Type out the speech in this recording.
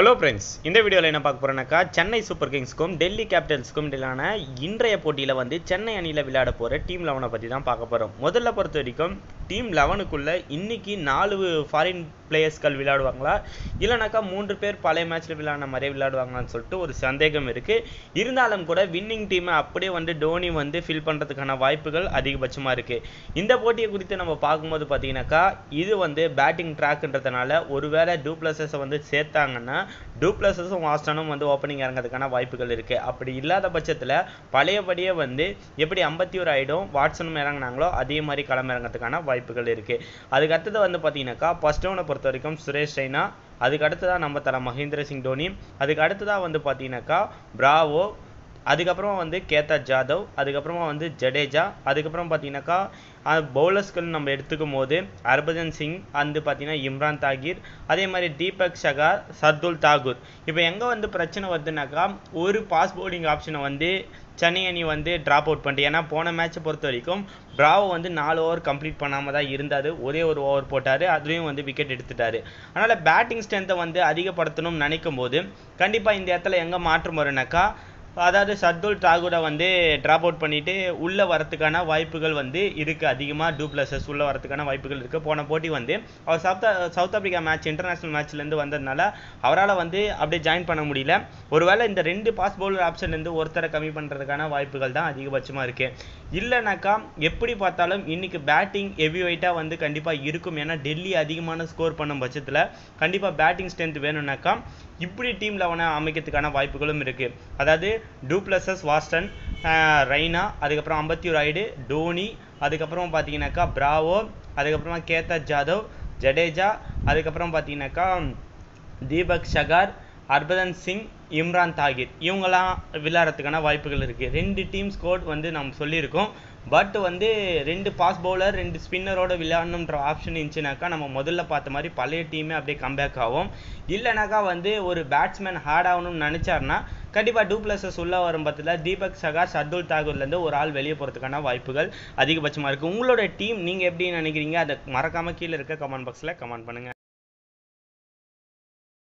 Hello friends இந்த வீடியோவில் என்ன பார்க்க போகிறோன்னாக்கா சென்னை சூப்பர் கிங்ஸ்க்கும் டெல்லி கேபிட்டல்ஸ்க்கும் இடையிலான இன்றைய போட்டியில் வந்து சென்னை அணியில் விளையாட போகிற டீம் லெவனை பற்றி தான் பார்க்க போகிறோம் முதல்ல பொறுத்த வரைக்கும் டீம் லெவனுக்குள்ளே இன்றைக்கி நாலு ஃபாரின் பிளேயர்ஸ்கள் விளையாடுவாங்களா? இல்லைனாக்கா மூன்று பேர் பழைய மேட்ச்சில் விளையாடின மாதிரியே விளையாடுவாங்களான்னு சொல்லிட்டு ஒரு சந்தேகம் இருக்குது இருந்தாலும் கூட வின்னிங் டீமை அப்படியே வந்து டோனி வந்து ஃபில் பண்ணுறதுக்கான வாய்ப்புகள் அதிகபட்சமாக இருக்குது இந்த போட்டியை குறித்து நம்ம பார்க்கும்போது பார்த்தீங்கன்னாக்கா இது வந்து பேட்டிங் ட்ராக்ன்றதுனால ஒருவேளை டூப்ளஸஸை வந்து சேர்த்தாங்கன்னா டூப்ளஸஸும் வாஸ்டனும் வந்து ஓப்பனிங் இறங்கிறதுக்கான வாய்ப்புகள் இருக்குது அப்படி இல்லாத பட்சத்தில் பழையபடியே வந்து எப்படி ஐம்பத்தி ஒரு ஆயிடும் வாட்ஸனும் இறங்குனாங்களோ அதே மாதிரி களம் இறங்கிறதுக்கான வாய்ப்புகள் இருக்குது அதுக்கு அடுத்தது வந்து பார்த்தீங்கன்னாக்கா ஃபர்ஸ்ட் டவுனை பொறுத்த வரைக்கும் சுரேஷ் ரெய்னா அதுக்கு அடுத்ததாக நம்ம தலை மகேந்திர சிங் தோனி அதுக்கு அடுத்ததாக வந்து பார்த்தீங்கன்னாக்கா பிராவோ அதுக்கப்புறமா வந்து கேதா ஜாதவ் அதுக்கப்புறமா வந்து ஜடேஜா அதுக்கப்புறம் பார்த்தீங்கன்னாக்கா பவுலர்ஸ்கள் நம்ம எடுத்துக்கும் போது ஹர்பஜன் சிங் வந்து பார்த்தீங்கன்னா இம்ரான் தாகிர் அதே மாதிரி தீபக் ஷகார் சர்துல் தாகூர். இப்போ எங்கே வந்து பிரச்சனை வருதுனாக்கா ஒரு பாஸ் பவுலிங் ஆப்ஷனை வந்து சென்னை அணி வந்து ட்ராப் அவுட் பண்ணிட்டு ஏன்னா போன மேட்சை பொறுத்த வரைக்கும் பிராவோ வந்து நாலு ஓவர் கம்ப்ளீட் பண்ணாமல் தான் இருந்தார். ஒரே ஒரு ஓவர் போட்டார் அதுலேயும் வந்து விக்கெட் எடுத்துட்டாரு. அதனால் பேட்டிங் ஸ்ட்ரென்த்தை வந்து அதிகப்படுத்தணும்னு நினைக்கும் போது கண்டிப்பாக இந்த இடத்துல எங்கே மாற்றம் வரும்னாக்கா அதாவது சர்துல் தாகூரை வந்து ட்ராப் அவுட் பண்ணிவிட்டு உள்ளே வரத்துக்கான வாய்ப்புகள் வந்து இருக்குது அதிகமாக டூப்ளஸஸ் உள்ளே வரத்துக்கான வாய்ப்புகள் இருக்குது போன போட்டி வந்து அவர் south south Africa match international மேட்ச்லேருந்து வந்ததுனால அவரால் வந்து அப்படியே ஜாயின் பண்ண முடியல. ஒருவேளை இந்த ரெண்டு பாஸ் பவுலர் ஆப்ஷன்லேருந்து ஒருத்தரை கம்மி பண்ணுறதுக்கான வாய்ப்புகள் தான் அதிகபட்சமாக இருக்குது இல்லைனாக்கா எப்படி பார்த்தாலும் இன்றைக்கி பேட்டிங் ஹெவி வெயிட்டாக வந்து கண்டிப்பாக இருக்கும். ஏன்னா டெல்லி அதிகமான ஸ்கோர் பண்ணும் பட்சத்தில் கண்டிப்பாக பேட்டிங் ஸ்ட்ரென்த் வேணும்னாக்கா இப்படி டீம் லெவனை அமைக்கிறதுக்கான வாய்ப்புகளும் இருக்குது அதாவது டூப்ளஸஸ் வாஸ்டன் ரெய்னா அதுக்கப்புறம் அம்பத்தி ராய்டு டோனி அதுக்கப்புறம் பார்த்தீங்கன்னாக்கா பிராவோ அதுக்கப்புறமா கேதா ஜாதவ் ஜடேஜா அதுக்கப்புறம் பார்த்தீங்கன்னாக்கா தீபக் ஷகார் ஹர்பதன் சிங் இம்ரான் தாகிர். இவங்கெல்லாம் விளையாடுறதுக்கான வாய்ப்புகள் இருக்குது ரெண்டு டீம் ஸ்கோட் வந்து நம்ம சொல்லியிருக்கோம். பட் வந்து ரெண்டு பாஸ் பவுலர் ரெண்டு ஸ்பின்னரோட விளையாடணுன்ற ஆப்ஷன் இருந்துச்சுனாக்கா நம்ம முதல்ல பார்த்த மாதிரி பழைய டீமே அப்படியே கம்பேக் ஆகும். இல்லைனாக்கா வந்து ஒரு பேட்ஸ்மேன் ஹார்ட் ஆகணும்னு நினச்சாருன்னா கண்டிப்பாக டூ பிளஸஸ் உள்ள வரும் பட்சத்தில் தீபக் சகாஷ் அப்துல் தாகூர்லேருந்து ஒரு ஆள் வெளியே போகிறதுக்கான வாய்ப்புகள் அதிகபட்சமாக இருக்குது உங்களோட டீம் நீங்கள் எப்படி நினைக்கிறீங்க? அதை மறக்காமல் கீழே இருக்க கமெண்ட் பாக்ஸில் கமெண்ட் பண்ணுங்கள்